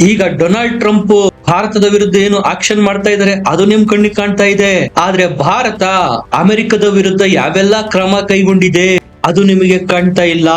ಈಗ Donald Trump ಭಾರತದ ವಿರುದ್ಧ ಏನು ಆಕ್ಷನ್ ಮಾಡ್ತಾ ಇದಾರೆ ಅದು ನಿಮ್ ಕಣ್ಣಿಗೆ ಕಾಣ್ತಾ ಇದೆ. ಆದ್ರೆ ಭಾರತ ಅಮೆರಿಕದ ವಿರುದ್ಧ ಯಾವೆಲ್ಲ ಕ್ರಮ ಕೈಗೊಂಡಿದೆ, ಅದು ನಿಮಗೆ ಕಾಣ್ತಾ ಇಲ್ಲ.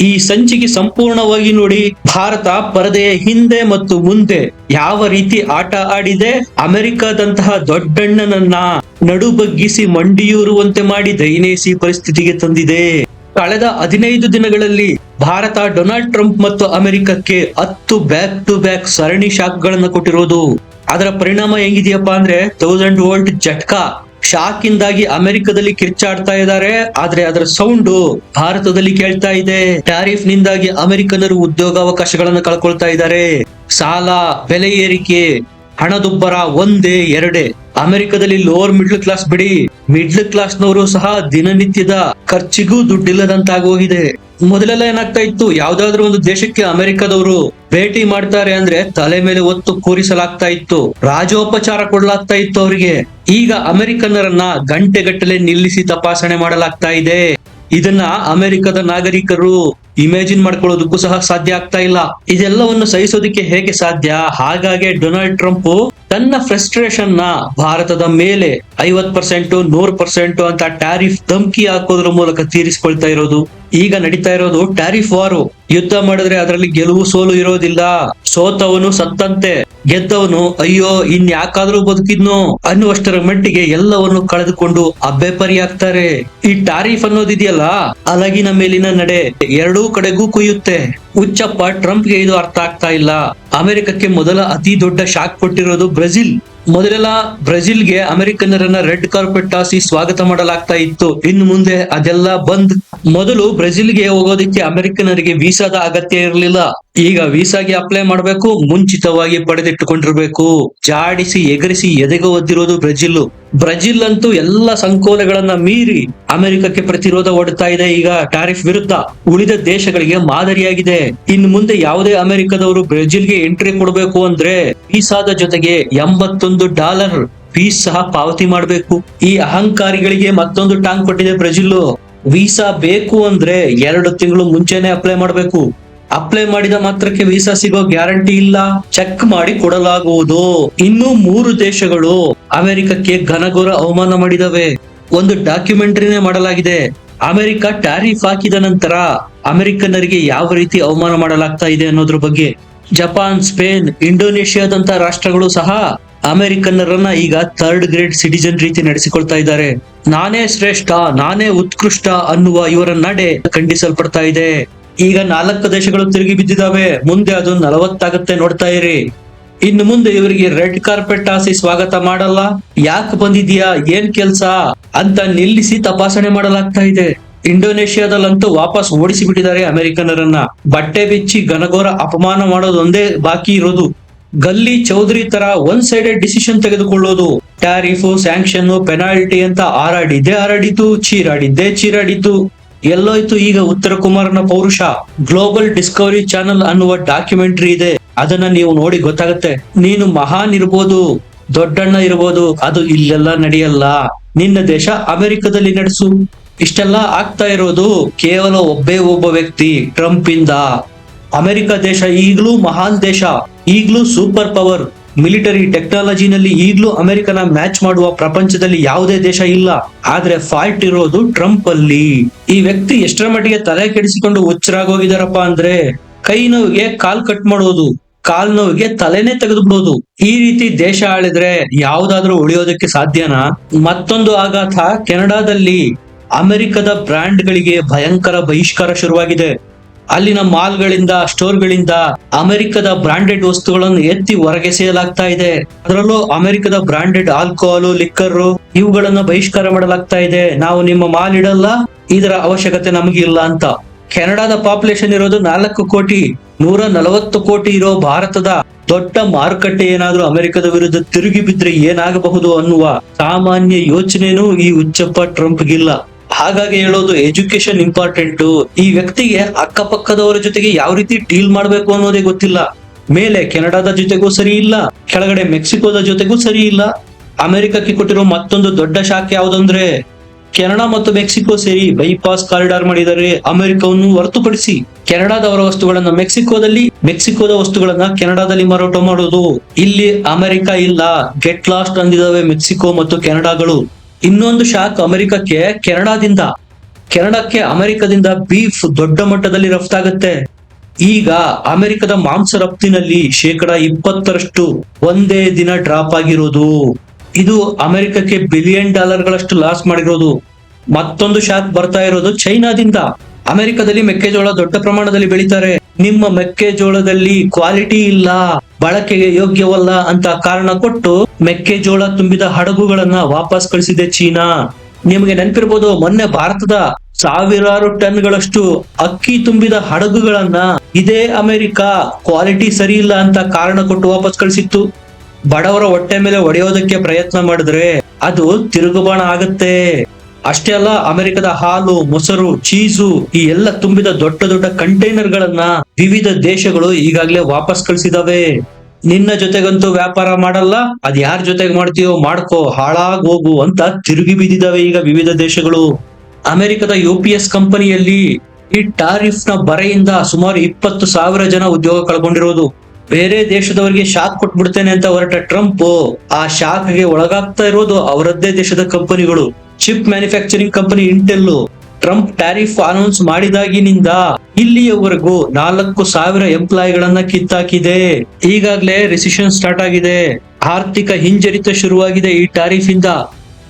ಈ ಸಂಚಿಕೆ ಸಂಪೂರ್ಣವಾಗಿ ನೋಡಿ, ಭಾರತ ಪರದೆಯ ಹಿಂದೆ ಮತ್ತು ಮುಂದೆ ಯಾವ ರೀತಿ ಆಟ ಆಡಿದೆ, ಅಮೆರಿಕದಂತಹ ದೊಡ್ಡಣ್ಣನನ್ನ ನಡುಬಗ್ಗಿಸಿ ಮಂಡಿಯೂರುವಂತೆ ಮಾಡಿ ದೈನೇಸಿ ಪರಿಸ್ಥಿತಿಗೆ ತಂದಿದೆ. ಕಳೆದ ಹದಿನೈದು ದಿನಗಳಲ್ಲಿ ಭಾರತ ಡೊನಾಲ್ಡ್ ಟ್ರಂಪ್ ಮತ್ತು ಅಮೆರಿಕಕ್ಕೆ ಹತ್ತು ಬ್ಯಾಕ್ ಟು ಬ್ಯಾಕ್ ಸರಣಿ ಶಾಕ್ ಗಳನ್ನ ಕೊಟ್ಟಿರೋದು. ಅದರ ಪರಿಣಾಮ ಹೆಂಗಿದೆಯಪ್ಪ ಅಂದ್ರೆ ತೌಸಂಡ್ ವೋಲ್ಟ್ ಜಟ್ಕಾ ಶಾಕ್ ಇಂದಾಗಿ ಅಮೆರಿಕದಲ್ಲಿ ಕಿರ್ಚಾಡ್ತಾ ಇದ್ದಾರೆ, ಆದ್ರೆ ಅದರ ಸೌಂಡ್ ಭಾರತದಲ್ಲಿ ಕೇಳ್ತಾ ಇದೆ. ಟ್ಯಾರಿಫ್ ನಿಂದಾಗಿ ಅಮೆರಿಕನರು ಉದ್ಯೋಗಾವಕಾಶಗಳನ್ನು ಕಳ್ಕೊಳ್ತಾ ಇದ್ದಾರೆ. ಸಾಲ, ಬೆಲೆ ಏರಿಕೆ, ಹಣದುಬ್ಬರ ಒಂದೇ ಎರಡೇ. ಅಮೆರಿಕದಲ್ಲಿ ಲೋವರ್ ಮಿಡ್ಲ್ ಕ್ಲಾಸ್ ಬಿಡಿ. ಮಿಡ್ಲ್ ಕ್ಲಾಸ್ ನವರು ಸಹ ದಿನನಿತ್ಯದ ಖರ್ಚಿಗೂ ದುಡ್ಡಿಲ್ಲದಂತಾಗೋಗಿದೆ. ಮೊದಲೆಲ್ಲ ಏನಾಗ್ತಾ ಇತ್ತು? ಯಾವ್ದಾದ್ರು ಒಂದು ದೇಶಕ್ಕೆ ಅಮೆರಿಕದವರು ಭೇಟಿ ಮಾಡ್ತಾರೆ ಅಂದ್ರೆ ತಲೆ ಮೇಲೆ ಒತ್ತು ಕೂರಿಸಲಾಗ್ತಾ ಇತ್ತು. ರಾಜೋಪಚಾರ ಕೊಡಲಾಗ್ತಾ ಇತ್ತು ಅವರಿಗೆ. ಈಗ ಅಮೆರಿಕನ್ನರನ್ನ ಗಂಟೆಗಟ್ಟಲೆ ನಿಲ್ಲಿಸಿ ತಪಾಸಣೆ ಮಾಡಲಾಗ್ತಾ ಇದೆ. ಇದನ್ನ ಅಮೆರಿಕದ ನಾಗರಿಕರು ಇಮ್ಯಾಜಿನ್ ಮಾಡ್ಕೊಳ್ಳೋದಕ್ಕೂ ಸಹ ಸಾಧ್ಯ ಆಗ್ತಾ ಇಲ್ಲ. ಇದೆಲ್ಲವನ್ನು ಸಹಿಸೋದಕ್ಕೆ ಹೇಗೆ ಸಾಧ್ಯ? ಹಾಗಾಗಿ ಡೊನಾಲ್ಡ್ ಟ್ರಂಪ್ ತನ್ನ ಫ್ರಸ್ಟ್ರೇಷನ್ನ ಭಾರತದ ಮೇಲೆ ಐವತ್ ಪರ್ಸೆಂಟ್, ನೂರ್ ಪರ್ಸೆಂಟ್ ಅಂತ ಟ್ಯಾರಿಫ್ ಧಮ್ಕಿ ಹಾಕೋದ್ರ ಮೂಲಕ ತೀರಿಸಿಕೊಳ್ತಾ ಇರೋದು. ಈಗ ನಡೀತಾ ಇರೋದು ಟ್ಯಾರಿಫ್ ವಾರು ಯುದ್ಧ ಮಾಡಿದ್ರೆ ಅದರಲ್ಲಿ ಗೆಲುವು ಸೋಲು ಇರೋದಿಲ್ಲ. ಸೋತವನು ಸತ್ತಂತೆ. ಗೆದ್ದವನು, ಅಯ್ಯೋ, ಇನ್ ಯಾಕಾದ್ರೂ ಬದುಕಿದ್ನೋ? ಅನ್ನುವಷ್ಟರ ಮಟ್ಟಿಗೆ ಎಲ್ಲವನ್ನು ಕಳೆದುಕೊಂಡು ಅಬ್ಬೆಪರಿ ಆಗ್ತಾರೆ ಈ ಟಾರಿಫ್ ಅನ್ನೋದಿದೆಯಲ್ಲ, ಅಲಗಿನ ಮೇಲಿನ ನಡೆ ಎರಡೂ ಕಡೆಗೂ ಕುಯ್ಯುತ್ತೆ. ಹುಚ್ಚಪ್ಪ ಟ್ರಂಪ್ಗೆ ಇದು ಅರ್ಥ ಆಗ್ತಾ ಇಲ್ಲ. ಅಮೆರಿಕಕ್ಕೆ ಮೊದಲ ಅತಿ ದೊಡ್ಡ ಶಾಕ್ ಕೊಟ್ಟಿರೋದು ಬ್ರೆಜಿಲ್. ಮೊದಲೆಲ್ಲ ಬ್ರೆಜಿಲ್ಗೆ ಅಮೆರಿಕನ್ನರನ್ನ ರೆಡ್ ಕಾರ್ಪೆಟ್ ಹಾಸಿ ಸ್ವಾಗತ ಮಾಡಲಾಗ್ತಾ ಇತ್ತು. ಇನ್ನು ಮುಂದೆ ಅದೆಲ್ಲ ಬಂದ್. ಮೊದಲು ಬ್ರೆಜಿಲ್ಗೆ ಹೋಗೋದಿಕ್ಕೆ ಅಮೆರಿಕನರಿಗೆ ವೀಸಾದ ಅಗತ್ಯ ಇರಲಿಲ್ಲ. ಈಗ ವೀಸಾಗೆ ಅಪ್ಲೈ ಮಾಡಬೇಕು, ಮುಂಚಿತವಾಗಿ ಪಡೆದಿಟ್ಟುಕೊಂಡಿರ್ಬೇಕು. ಜಾಡಿಸಿ, ಎಗರಿಸಿ, ಎದೆಗೆ ಒದ್ದಿರೋದು ಬ್ರೆಜಿಲ್ ಬ್ರೆಜಿಲ್ ಅಂತೂ ಎಲ್ಲ ಸಂಕೋಲೆಗಳನ್ನ ಮೀರಿ ಅಮೆರಿಕಕ್ಕೆ ಪ್ರತಿರೋಧ ಒಡ್ತಾ ಇದೆ ಈಗ ಟಾರಿಫ್ ವಿರುದ್ಧ. ಉಳಿದ ದೇಶಗಳಿಗೆ ಮಾದರಿಯಾಗಿದೆ. ಇನ್ನು ಮುಂದೆ ಯಾವುದೇ ಅಮೆರಿಕದವರು ಬ್ರೆಜಿಲ್ಗೆ ಎಂಟ್ರಿ ಕೊಡಬೇಕು ಅಂದ್ರೆ ವೀಸಾದ ಜೊತೆಗೆ ಎಂಬತ್ತೊಂದು ಡಾಲರ್ ಫೀಸ್ ಸಹ ಪಾವತಿ ಮಾಡಬೇಕು. ಈ ಅಹಂಕಾರಿಗಳಿಗೆ ಮತ್ತೊಂದು ಟಾಂಗ್ ಕೊಟ್ಟಿದೆ ಬ್ರೆಜಿಲ್ ವೀಸಾ ಬೇಕು ಅಂದ್ರೆ ಎರಡು ತಿಂಗಳು ಮುಂಚೆನೆ ಅಪ್ಲೈ ಮಾಡಬೇಕು. ಅಪ್ಲೈ ಮಾಡಿದ ಮಾತ್ರಕ್ಕೆ ವೀಸಾ ಸಿಗೋ ಗ್ಯಾರಂಟಿ ಇಲ್ಲ. ಚೆಕ್ ಮಾಡಿ ಕೊಡಲಾಗುವುದು. ಇನ್ನು ಮೂರು ದೇಶಗಳು ಅಮೆರಿಕಕ್ಕೆ ಘನಘೋರ ಅವಮಾನ ಮಾಡಿದವೆ. ಒಂದು ಡಾಕ್ಯುಮೆಂಟರಿನೇ ಮಾಡಲಾಗಿದೆ. ಅಮೆರಿಕ ಟ್ಯಾರಿಫ್ ಹಾಕಿದ ನಂತರ ಅಮೆರಿಕನ್ನರಿಗೆ ಯಾವ ರೀತಿ ಅವಮಾನ ಮಾಡಲಾಗ್ತಾ ಇದೆ ಅನ್ನೋದ್ರ ಬಗ್ಗೆ ಜಪಾನ್, ಸ್ಪೇನ್, ಇಂಡೋನೇಷಿಯಾದಂತ ರಾಷ್ಟ್ರಗಳು ಸಹ ಅಮೆರಿಕನ್ನರನ್ನ ಈಗ ಥರ್ಡ್ ಗ್ರೇಡ್ ಸಿಟಿಜನ್ ರೀತಿ ನಡೆಸಿಕೊಳ್ತಾ ಇದ್ದಾರೆ. ನಾನೇ ಶ್ರೇಷ್ಠ, ನಾನೇ ಉತ್ಕೃಷ್ಟ ಅನ್ನುವ ಇವರ ನಡೆ ಖಂಡಿಸಲ್ಪಡ್ತಾ ಇದೆ. ಈಗ ನಾಲ್ಕು ದೇಶಗಳು ತಿರುಗಿ ಬಿದ್ದಿದಾವೆ ಮುಂದೆ ಅದು ನಲವತ್ತಾಗುತ್ತೆ ನೋಡ್ತಾ ಇರಿ. ಇನ್ನು ಮುಂದೆ ಇವರಿಗೆ ರೆಡ್ ಕಾರ್ಪೆಟ್ ಆಸಿ ಸ್ವಾಗತ ಮಾಡಲ್ಲ. ಯಾಕೆ ಬಂದಿದ್ಯಾ ಏನ್ ಕೆಲ್ಸ? ಅಂತ ನಿಲ್ಲಿಸಿ ತಪಾಸಣೆ ಮಾಡಲಾಗ್ತಾ ಇದೆ. ಇಂಡೋನೇಷ್ಯಾದಲ್ಲಂತೂ ವಾಪಸ್ ಓಡಿಸಿ ಬಿಟ್ಟಿದ್ದಾರೆ ಅಮೆರಿಕನರನ್ನ. ಬಟ್ಟೆ ಬಿಚ್ಚಿ ಘನಘೋರ ಅಪಮಾನ ಮಾಡೋದೊಂದೇ ಬಾಕಿ ಇರೋದು. ಗಲ್ಲಿ ಚೌಧರಿ ತರ ಒನ್ ಸೈಡೆಡ್ ಡಿಸಿಷನ್ ತೆಗೆದುಕೊಳ್ಳೋದು. ಟ್ಯಾರಿಫ್ ಸ್ಯಾಂಕ್ಷನ್ ಪೆನಾಲ್ಟಿ ಅಂತ ಹಾರಾಡಿದ್ದೆ ಹಾರಾಡಿತು ಚೀರಾಡಿದ್ದೆ ಚೀರಾಡಿತು ಎಲ್ಲೋಯ್ತು ಈಗ ಉತ್ತರ ಕುಮಾರ್ನ ಪೌರುಷ. ಗ್ಲೋಬಲ್ ಡಿಸ್ಕವರಿ ಚಾನೆಲ್ ಅನ್ನುವ ಡಾಕ್ಯುಮೆಂಟರಿ ಇದೆ. ಅದನ್ನ ನೀವು ನೋಡಿ ಗೊತ್ತಾಗತ್ತೆ. ನೀನು ಮಹಾನ್ ಇರ್ಬೋದು, ದೊಡ್ಡಣ್ಣ ಇರ್ಬೋದು, ಅದು ಇಲ್ಲೆಲ್ಲ ನಡೆಯಲ್ಲ. ನಿನ್ನ ದೇಶ ಅಮೆರಿಕದಲ್ಲಿ ನಡೆಸು. ಇಷ್ಟೆಲ್ಲ ಆಗ್ತಾ ಇರೋದು ಕೇವಲ ಒಬ್ಬೇ ಒಬ್ಬ ವ್ಯಕ್ತಿ ಟ್ರಂಪ್ ಇಂದ. ಅಮೆರಿಕ ದೇಶ ಈಗಲೂ ಮಹಾನ್ ದೇಶ, ಈಗಲೂ ಸೂಪರ್ ಪವರ್ ಮಿಲಿಟರಿ ಟೆಕ್ನಾಲಜಿನಲ್ಲಿ ಈಗಲೂ ಅಮೆರಿಕನ ಮ್ಯಾಚ್ ಮಾಡುವ ಪ್ರಪಂಚದಲ್ಲಿ ಯಾವುದೇ ದೇಶ ಇಲ್ಲ. ಆದ್ರೆ ಫಾಲ್ಟ್ ಇರೋದು ಟ್ರಂಪ್ ಅಲ್ಲಿ ಈ ವ್ಯಕ್ತಿ ಎಷ್ಟರ ಮಟ್ಟಿಗೆ ತಲೆ ಕೆಡಿಸಿಕೊಂಡು ಹುಚ್ಚರಾಗೋಗಿದಾರಪ್ಪ ಅಂದ್ರೆ ಕೈ ನೋವಿಗೆ ಕಾಲ್ ಕಟ್ ಮಾಡೋದು, ಕಾಲ್ ನೋವಿಗೆ ತಲೆನೇ ತೆಗೆದು ಬಿಡೋದು ಈ ರೀತಿ ದೇಶ ಆಳಿದ್ರೆ ಯಾವ್ದಾದ್ರೂ ಉಳಿಯೋದಕ್ಕೆ ಸಾಧ್ಯನಾ? ಮತ್ತೊಂದು ಆಘಾತ ಕೆನಡಾದಲ್ಲಿ. ಅಮೆರಿಕದ ಬ್ರ್ಯಾಂಡ್ಗಳಿಗೆ ಭಯಂಕರ ಬಹಿಷ್ಕಾರ ಶುರುವಾಗಿದೆ. ಅಲ್ಲಿನ ಮಾಲ್ಗಳಿಂದ, ಸ್ಟೋರ್ಗಳಿಂದ ಅಮೆರಿಕದ ಬ್ರಾಂಡೆಡ್ ವಸ್ತುಗಳನ್ನು ಎತ್ತಿ ಹೊರಗೆಸೆಯಲಾಗ್ತಾ ಇದೆ. ಅದರಲ್ಲೂ ಅಮೆರಿಕದ ಬ್ರಾಂಡೆಡ್ ಆಲ್ಕೋಹಾಲು, ಲಿಕ್ಕರ್ ಇವುಗಳನ್ನ ಬಹಿಷ್ಕಾರ ಮಾಡಲಾಗ್ತಾ ಇದೆ. ನಾವು ನಿಮ್ಮ ಮಾಲ್ ಇಡಲ್ಲ, ಇದರ ಅವಶ್ಯಕತೆ ನಮಗಿಲ್ಲ ಅಂತ. ಕೆನಡಾದ ಪಾಪ್ಯುಲೇಷನ್ ಇರೋದು ನಾಲ್ಕು ಕೋಟಿ, ನೂರ ನಲವತ್ತು ಕೋಟಿ ಇರೋ ಭಾರತದ ದೊಡ್ಡ ಮಾರುಕಟ್ಟೆ ಏನಾದ್ರೂ ಅಮೆರಿಕದ ವಿರುದ್ಧ ತಿರುಗಿ ಬಿದ್ರೆ ಏನಾಗಬಹುದು ಅನ್ನುವ ಸಾಮಾನ್ಯ ಯೋಚನೆನೂ ಈ ಉಚ್ಚಪ್ಪ ಟ್ರಂಪ್ಗಿಲ್ಲ. ಹಾಗಾಗಿ ಹೇಳೋದು ಎಜುಕೇಶನ್ ಇಂಪಾರ್ಟೆಂಟ್ ಈ ವ್ಯಕ್ತಿಗೆ ಅಕ್ಕಪಕ್ಕದವರ ಜೊತೆಗೆ ಯಾವ ರೀತಿ ಡೀಲ್ ಮಾಡಬೇಕು ಅನ್ನೋದೇ ಗೊತ್ತಿಲ್ಲ. ಮೇಲೆ ಕೆನಡಾದ ಜೊತೆಗೂ ಸರಿ ಇಲ್ಲ, ಕೆಳಗಡೆ ಮೆಕ್ಸಿಕೋದ ಜೊತೆಗೂ ಸರಿ ಇಲ್ಲ. ಅಮೆರಿಕಕ್ಕೆ ಕೊಟ್ಟಿರೋ ಮತ್ತೊಂದು ದೊಡ್ಡ ಶಾಖೆ ಯಾವ್ದಂದ್ರೆ, ಕೆನಡಾ ಮತ್ತು ಮೆಕ್ಸಿಕೋ ಸೇರಿ ಬೈಪಾಸ್ ಕಾರಿಡಾರ್ ಮಾಡಿದರೆ ಅಮೆರಿಕವನ್ನು ಹೊರತುಪಡಿಸಿ ಕೆನಡಾದವರ ವಸ್ತುಗಳನ್ನ ಮೆಕ್ಸಿಕೋದಲ್ಲಿ, ಮೆಕ್ಸಿಕೋದ ವಸ್ತುಗಳನ್ನ ಕೆನಡಾದಲ್ಲಿ ಮಾರಾಟ ಮಾಡೋದು ಇಲ್ಲಿ ಅಮೆರಿಕ ಇಲ್ಲ. ಗೆಟ್ ಲಾಸ್ಟ್ ಅಂದಿದಾವೆ ಮೆಕ್ಸಿಕೋ ಮತ್ತು ಕೆನಡಾಗಳು. ಇನ್ನೊಂದು ಶಾಕ್ ಅಮೆರಿಕಕ್ಕೆ ಕೆನಡಾದಿಂದ. ಕೆನಡಾಕ್ಕೆ ಅಮೆರಿಕದಿಂದ ಬೀಫ್ ದೊಡ್ಡ ಮಟ್ಟದಲ್ಲಿ ರಫ್ತಾಗತ್ತೆ ಈಗ ಅಮೆರಿಕದ ಮಾಂಸ ರಫ್ತಿನಲ್ಲಿ ಶೇಕಡ ಇಪ್ಪತ್ತರಷ್ಟು ಒಂದೇ ದಿನ ಡ್ರಾಪ್ ಆಗಿರೋದು. ಇದು ಅಮೆರಿಕಕ್ಕೆ ಬಿಲಿಯನ್ ಡಾಲರ್ಗಳಷ್ಟು ಲಾಸ್ ಮಾಡಿರೋದು. ಮತ್ತೊಂದು ಶಾಕ್ ಬರ್ತಾ ಇರೋದು ಚೈನಾದಿಂದ. ಅಮೆರಿಕದಲ್ಲಿ ಮೆಕ್ಕೆಜೋಳ ದೊಡ್ಡ ಪ್ರಮಾಣದಲ್ಲಿ ಬೆಳೀತಾರೆ. ನಿಮ್ಮ ಮೆಕ್ಕೆಜೋಳದಲ್ಲಿ ಕ್ವಾಲಿಟಿ ಇಲ್ಲ, ಬಳಕೆಗೆ ಯೋಗ್ಯವಲ್ಲ ಅಂತ ಕಾರಣ ಕೊಟ್ಟು ಮೆಕ್ಕೆಜೋಳ ತುಂಬಿದ ಹಡಗುಗಳನ್ನ ವಾಪಸ್ ಕಳಿಸಿದೆ ಚೀನಾ. ನಿಮಗೆ ನೆನಪಿರ್ಬೋದು, ಮೊನ್ನೆ ಭಾರತದ ಸಾವಿರಾರು ಟನ್ಗಳಷ್ಟು ಅಕ್ಕಿ ತುಂಬಿದ ಹಡಗುಗಳನ್ನ ಇದೇ ಅಮೆರಿಕ ಕ್ವಾಲಿಟಿ ಸರಿ ಇಲ್ಲ ಅಂತ ಕಾರಣ ಕೊಟ್ಟು ವಾಪಸ್ ಕಳಿಸಿತ್ತು. ಬಡವರ ಹೊಟ್ಟೆ ಮೇಲೆ ಒಡೆಯೋದಕ್ಕೆ ಪ್ರಯತ್ನ ಮಾಡಿದ್ರೆ ಅದು ತಿರುಗುಬಾಣ ಆಗತ್ತೆ. ಅಷ್ಟೇ ಅಲ್ಲ, ಅಮೆರಿಕದ ಹಾಲು, ಮೊಸರು, ಚೀಸು, ಈ ಎಲ್ಲ ತುಂಬಿದ ದೊಡ್ಡ ದೊಡ್ಡ ಕಂಟೈನರ್ ಗಳನ್ನ ವಿವಿಧ ದೇಶಗಳು ಈಗಾಗಲೇ ವಾಪಸ್ ಕಳಿಸಿದಾವೆ. ನಿನ್ನ ಜೊತೆಗಂತೂ ವ್ಯಾಪಾರ ಮಾಡಲ್ಲ, ಅದ್ ಯಾರ ಜೊತೆಗೆ ಮಾಡ್ತೀಯೋ ಮಾಡ್ಕೋ, ಹಾಳಾಗ್ ಹೋಗು ಅಂತ ತಿರುಗಿ ಬಿದ್ದಿದಾವೆ ಈಗ ವಿವಿಧ ದೇಶಗಳು. ಅಮೆರಿಕದ ಯು ಪಿ ಎಸ್ ಕಂಪನಿಯಲ್ಲಿ ಈ ಟಾರಿಫ್ನ ಬರೆಯಿಂದ ಸುಮಾರು ಇಪ್ಪತ್ತು ಸಾವಿರ ಜನ ಉದ್ಯೋಗ ಕಳ್ಕೊಂಡಿರೋದು. ಬೇರೆ ದೇಶದವರಿಗೆ ಶಾಕ್ ಕೊಟ್ಬಿಡ್ತೇನೆ ಅಂತ ಹೊರಟ ಟ್ರಂಪ್, ಆ ಶಾಕ್ಗೆ ಒಳಗಾಗ್ತಾ ಇರೋದು ಅವರದ್ದೇ ದೇಶದ ಕಂಪನಿಗಳು. Chip manufacturing company Intel Trump tariff announce ಮಾಡಿದಾಗಿನಿಂದ ಇಲ್ಲಿಯವರೆಗೂ ನಾಲ್ಕು ಸಾವಿರ ಎಂಪ್ಲಾಯಿಗಳನ್ನ ಕಿತ್ತಾಕಿದೆ. ಈಗಾಗಲೇ ರಿಸಿಷನ್ ಸ್ಟಾರ್ಟ್ ಆಗಿದೆ. ಆರ್ಥಿಕ ಹಿಂಜರಿತ ಶುರುವಾಗಿದೆ ಈ ಟ್ಯಾರಿಫ್ ಇಂದ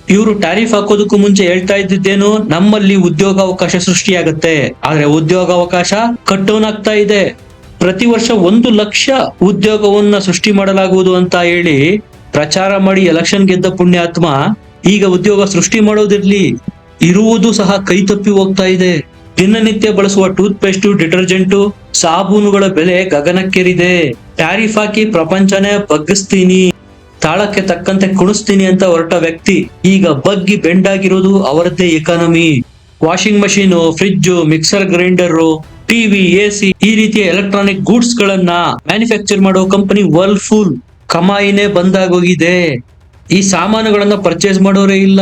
ಇವರು ಟ್ಯಾರಿಫ್ ಹಾಕೋದಕ್ಕೂ ಮುಂಚೆ ಹೇಳ್ತಾ ಇದ್ದಿದ್ದೇನು, ನಮ್ಮಲ್ಲಿ ಉದ್ಯೋಗಾವಕಾಶ ಸೃಷ್ಟಿಯಾಗತ್ತೆ. ಆದ್ರೆ ಉದ್ಯೋಗಾವಕಾಶ ಕಟ್ಟೋನಾಗ್ತಾ ಇದೆ. ಪ್ರತಿ ವರ್ಷ ಒಂದು ಲಕ್ಷ ಉದ್ಯೋಗವನ್ನ ಸೃಷ್ಟಿ ಮಾಡಲಾಗುವುದು ಅಂತ ಹೇಳಿ ಪ್ರಚಾರ ಮಾಡಿ ಎಲೆಕ್ಷನ್ ಗೆದ್ದ ಪುಣ್ಯಾತ್ಮ ಈಗ ಉದ್ಯೋಗ ಸೃಷ್ಟಿ ಮಾಡೋದಿರ್ಲಿ, ಇರುವುದು ಸಹ ಕೈ ತಪ್ಪಿ ಹೋಗ್ತಾ ಇದೆ. ದಿನನಿತ್ಯ ಬಳಸುವ ಟೂತ್ ಪೇಸ್ಟ್ ಡಿಟರ್ಜೆಂಟ್, ಸಾಬೂನುಗಳ ಬೆಲೆ ಗಗನಕ್ಕೇರಿದೆ. ಟ್ಯಾರಿಫ್ ಹಾಕಿ ಪ್ರಪಂಚನೇ ಬಗ್ಗಿಸ್ತೀನಿ, ತಾಳಕ್ಕೆ ತಕ್ಕಂತೆ ಕುಣಿಸ್ತೀನಿ ಅಂತ ಹೊರಟ ವ್ಯಕ್ತಿ ಈಗ ಬಗ್ಗಿ ಬೆಂಡಾಗಿರೋದು ಅವರದ್ದೇ economy washing machine fridge mixer grinder TV AC ಈ ರೀತಿಯ ಎಲೆಕ್ಟ್ರಾನಿಕ್ ಗೂಡ್ಸ್ ಗಳನ್ನ ಮ್ಯಾನುಫ್ಯಾಕ್ಚರ್ ಮಾಡೋ ಕಂಪನಿ ವರ್ಲ್ಫುಲ್ ಕಮಾಯಿನೇ ಬಂದಾಗೋಗಿದೆ. ಈ ಸಾಮಾನುಗಳನ್ನ ಪರ್ಚೇಸ್ ಮಾಡೋರೇ ಇಲ್ಲ.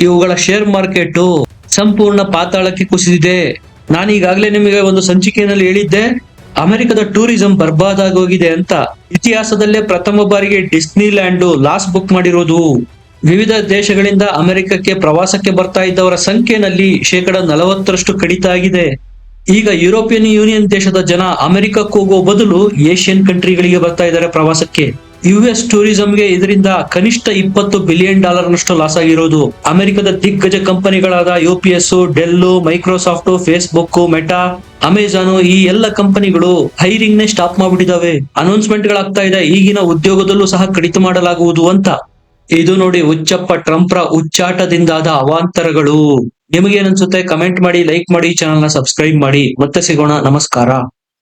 ಇವುಗಳ ಶೇರ್ ಮಾರ್ಕೆಟ್ ಸಂಪೂರ್ಣ ಪಾತಾಳಕ್ಕೆ ಕುಸಿದಿದೆ. ನಾನು ಈಗಾಗಲೇ ನಿಮಗೆ ಒಂದು ಸಂಚಿಕೆಯಲ್ಲಿ ಹೇಳಿದ್ದೆ, ಅಮೆರಿಕದ ಟೂರಿಸಂ ಬರ್ಬಾದಾಗೋಗಿದೆ ಅಂತ. ಇತಿಹಾಸದಲ್ಲೇ ಪ್ರಥಮ ಬಾರಿಗೆ ಡಿಸ್ನಿ ಲ್ಯಾಂಡ್ ಲಾಸ್ ಬುಕ್ ಮಾಡಿರೋದು. ವಿವಿಧ ದೇಶಗಳಿಂದ ಅಮೆರಿಕಕ್ಕೆ ಪ್ರವಾಸಕ್ಕೆ ಬರ್ತಾ ಇದ್ದವರ ಸಂಖ್ಯೆನಲ್ಲಿ ಶೇಕಡ ನಲವತ್ತರಷ್ಟು ಕಡಿತ ಆಗಿದೆ. ಈಗ ಯುರೋಪಿಯನ್ ಯೂನಿಯನ್ ದೇಶದ ಜನ ಅಮೆರಿಕಕ್ಕೆ ಹೋಗೋ ಬದಲು ಏಷ್ಯನ್ ಕಂಟ್ರಿಗಳಿಗೆ ಬರ್ತಾ ಇದ್ದಾರೆ ಪ್ರವಾಸಕ್ಕೆ. ಯು ಎಸ್ ಟೂರಿಸಂಗೆ ಇದರಿಂದ ಕನಿಷ್ಠ ಇಪ್ಪತ್ತು ಬಿಲಿಯನ್ ಡಾಲರ್ ನಷ್ಟು ಲಾಸ್ ಆಗಿರೋದು. ಅಮೆರಿಕದ ದಿಗ್ಗಜ ಕಂಪನಿಗಳಾದ U P S Dell Microsoft Facebook Meta Amazon ಈ ಎಲ್ಲ ಕಂಪನಿಗಳು ಹೈರಿಂಗ್ ನೇ ಸ್ಟಾಪ್ ಮಾಡ್ಬಿಟ್ಟಿದಾವೆ ಅನೌನ್ಸ್ಮೆಂಟ್ ಗಳಾಗ್ತಾ ಇದೆ. ಈಗಿನ ಉದ್ಯೋಗದಲ್ಲೂ ಸಹ ಕಡಿತ ಮಾಡಲಾಗುವುದು ಅಂತ. ಇದು ನೋಡಿ ಹುಚ್ಚಪ್ಪ ಟ್ರಂಪ್ರ ಉಚ್ಚಾಟದಿಂದಾದ ಅವಾಂತರಗಳು. ನಿಮಗೇನನ್ಸುತ್ತೆ? ಕಮೆಂಟ್ ಮಾಡಿ ಲೈಕ್ ಮಾಡಿ ಚಾನಲ್ನ ಸಬ್ಸ್ಕ್ರೈಬ್ ಮಾಡಿ. ಮತ್ತೆ ಸಿಗೋಣ. ನಮಸ್ಕಾರ.